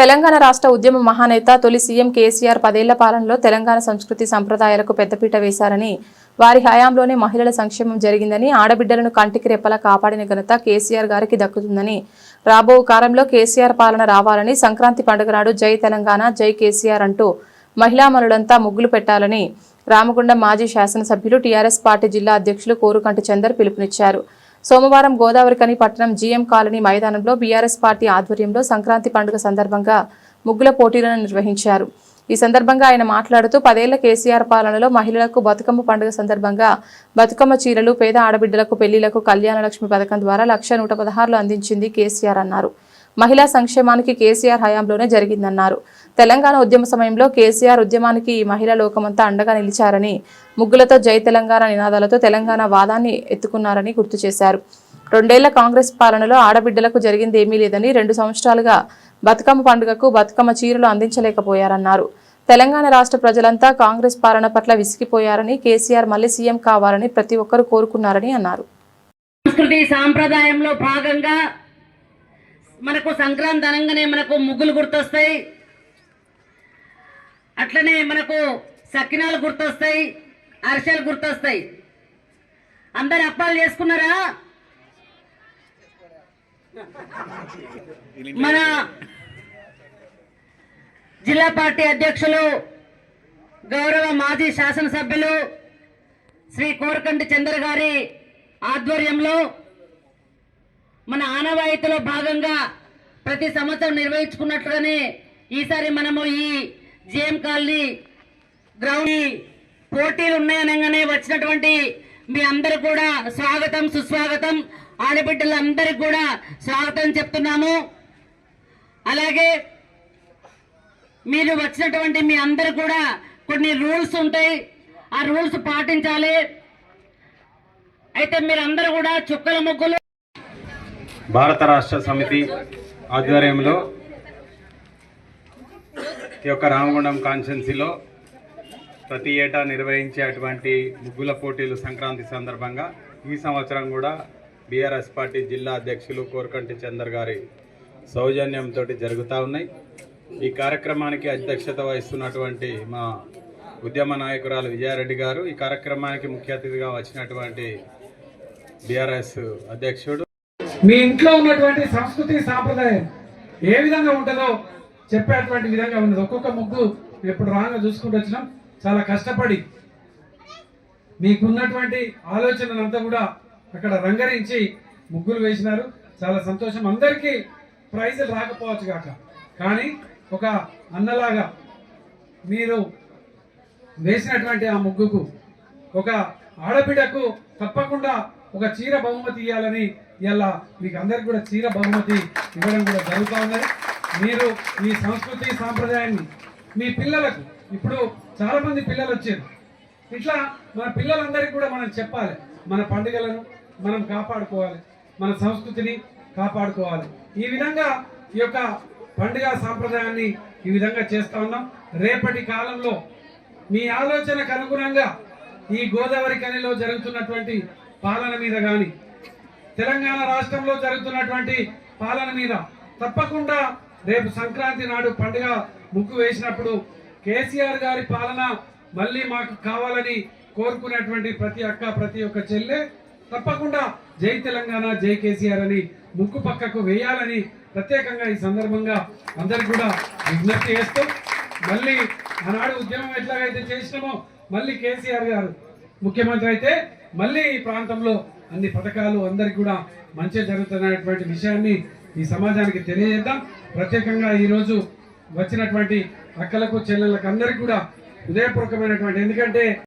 తెలంగాణ రాష్ట్ర ఉద్యమ మహానేత తొలి సీఎం కేసీఆర్ పదేళ్ళ పాలనలో తెలంగాణ సంస్కృతి సంప్రదాయాలకు పెద్దపీట వేశారని వారి హయాంలోనే మహిళల సంక్షేమం జరిగిందని ఆడబిడ్డలను కంటికి రెప్పలా కాపాడిన ఘనత కేసీఆర్ గారికి దక్కుతుందని రాబో కాలంలో కేసీఆర్ పాలన రావాలని సంక్రాంతి పండుగ నాడు జై తెలంగాణ జై కేసీఆర్ అంటూ మహిళామణులంతా ముగ్గులు పెట్టాలని రామగుండం మాజీ శాసనసభ్యులు టీఆర్ఎస్ పార్టీ జిల్లా అధ్యక్షులు కోరుకంటి చందర్ పిలుపునిచ్చారు. సోమవారం గోదావరికని పట్టణం జీఎం కాలనీ మైదానంలో బీఆర్ఎస్ పార్టీ ఆధ్వర్యంలో సంక్రాంతి పండుగ సందర్భంగా ముగ్గుల పోటీలను నిర్వహించారు. ఈ సందర్భంగా ఆయన మాట్లాడుతూ పదేళ్ళ కేసీఆర్ పాలనలో మహిళలకు బతుకమ్మ పండుగ సందర్భంగా బతుకమ్మ చీరలు పేద ఆడబిడ్డలకు పెళ్ళిలకు కళ్యాణ లక్ష్మి పథకం ద్వారా లక్ష నూట పదహారులు అందించింది కేసీఆర్ అన్నారు. మహిళా సంక్షేమానికి కేసీఆర్ హయాంలోనే జరిగిందన్నారు. తెలంగాణ ఉద్యమ సమయంలో కేసీఆర్ ఉద్యమానికి ఈ మహిళా లోకమంతా అండగా నిలిచారని ముగ్గులతో జై తెలంగాణ నినాదాలతో తెలంగాణ వాదాన్ని ఎత్తుకున్నారని గుర్తు చేశారు. రెండేళ్ళ కాంగ్రెస్ పాలనలో ఆడబిడ్డలకు జరిగింది ఏమీ లేదని రెండు సంవత్సరాలుగా బతుకమ్మ పండుగకు బతుకమ్మ చీరలు అందించలేకపోయారన్నారు. తెలంగాణ రాష్ట్ర ప్రజలంతా కాంగ్రెస్ పాలన పట్ల విసిగిపోయారని కేసీఆర్ మళ్ళీ సీఎం కావాలని ప్రతి ఒక్కరూ కోరుకున్నారని అన్నారు. సంస్కృతి సాంప్రదాయంలో భాగంగా మనకు సంక్రాంతి అనగానే మనకు ముగ్గులు గుర్తొస్తాయి. అట్లనే మనకు సకినాలు గుర్తొస్తాయి అరిసెలు గుర్తొస్తాయి. అందరు అప్పాలు చేసుకున్నారా? మన జిల్లా పార్టీ అధ్యక్షులు గౌరవ మాజీ శాసనసభ్యులు శ్రీ కోరకంటి చంద్ర గారి ఆధ్వర్యంలో మన ఆనవాయితీలో భాగంగా ప్రతి సంవత్సరం నిర్వహించుకున్నట్లుగానే ఈసారి మనము ఈ జేఎం కాలనీ గ్రౌండ్ పోటీలు ఉన్నాయనగానే వచ్చినటువంటి మీ అందరు కూడా స్వాగతం సుస్వాగతం. ఆడబిడ్డలందరికీ కూడా స్వాగతం చెప్తున్నాము. అలాగే మీరు వచ్చినటువంటి మీ అందరు కూడా కొన్ని రూల్స్ ఉంటాయి. ఆ రూల్స్ పాటించాలి. అయితే మీరందరూ కూడా చుక్కల ముగ్గులు భారత రాష్ట్ర సమితి ఆధ్వర్యంలో ఈ యొక్క రామగుండం కాన్స్టెన్సీలో ప్రతి ఏటా నిర్వహించే అటువంటి ముగ్గుల పోటీలు సంక్రాంతి సందర్భంగా ఈ సంవత్సరం కూడా బీఆర్ఎస్ పార్టీ జిల్లా అధ్యక్షులు కోరకంటి చందర్ గారి సౌజన్యంతో జరుగుతూ ఉన్నాయి. ఈ కార్యక్రమానికి అధ్యక్షత వహిస్తున్నటువంటి మా ఉద్యమ నాయకురాలు విజయారెడ్డి గారు ఈ కార్యక్రమానికి ముఖ్య అతిథిగా వచ్చినటువంటి బీఆర్ఎస్ అధ్యక్షుడు మీ ఇంట్లో ఉన్నటువంటి సంస్కృతి సాంప్రదాయం ఏ విధంగా ఉంటుందో చెప్పేటువంటి విధంగా ఉన్నది. ఒక్కొక్క ముగ్గు ఎప్పుడు రాగా చూసుకుంటూ వచ్చినాం. చాలా కష్టపడి మీకున్నటువంటి ఆలోచనలంతా కూడా అక్కడ రంగరించి ముగ్గులు వేసినారు. చాలా సంతోషం. అందరికీ ప్రైజులు రాకపోవచ్చు కాక. కానీ ఒక అన్నలాగా మీరు వేసినటువంటి ఆ ముగ్గుకు ఒక ఆడబిడ్డకు తప్పకుండా ఒక చీర బహుమతి ఇవ్వాలని ఇలా మీకు అందరికి కూడా చీర బహుమతి ఇవ్వడం కూడా జరుగుతూ ఉన్నది. మీరు మీ సంస్కృతి సాంప్రదాయాన్ని మీ పిల్లలకు ఇప్పుడు చాలామంది పిల్లలు వచ్చారు. ఇట్లా మన పిల్లలందరికీ కూడా మనం చెప్పాలి. మన పండుగలను మనం కాపాడుకోవాలి. మన సంస్కృతిని కాపాడుకోవాలి. ఈ విధంగా ఈ యొక్క పండుగ సాంప్రదాయాన్ని ఈ విధంగా చేస్తూ ఉన్నాం. రేపటి కాలంలో మీ ఆలోచనకు అనుగుణంగా ఈ గోదావరి కనిలో జరుగుతున్నటువంటి పాలన మీద కానీ తెలంగాణ రాష్ట్రంలో జరుగుతున్నటువంటి పాలన మీద తప్పకుండా రేపు సంక్రాంతి నాడు పండుగ ముక్కు వేసినప్పుడు కేసీఆర్ గారి పాలన మళ్ళీ మాకు కావాలని కోరుకునేటువంటి ప్రతి అక్క ప్రతి ఒక్క చెల్లె తప్పకుండా జై తెలంగాణ జై కేసీఆర్ అని ముక్కు పక్కకు వేయాలని ప్రత్యేకంగా ఈ సందర్భంగా అందరికి కూడా విజ్ఞప్తి చేస్తూ మళ్ళీ ఆనాడు ఉద్యమం ఎట్లాగైతే చేసినామో మళ్ళీ కేసీఆర్ గారు ముఖ్యమంత్రి అయితే మళ్ళీ ఈ ప్రాంతంలో అన్ని పథకాలు అందరికి కూడా మంచి జరుగుతున్నటువంటి విషయాన్ని ఈ సమాజానికి తెలియజేద్దాం. ప్రత్యేకంగా ఈరోజు వచ్చినటువంటి అక్కలకు చెల్లెళ్ళకు అందరికీ కూడా హృదయపూర్వకమైనటువంటి ఎందుకంటే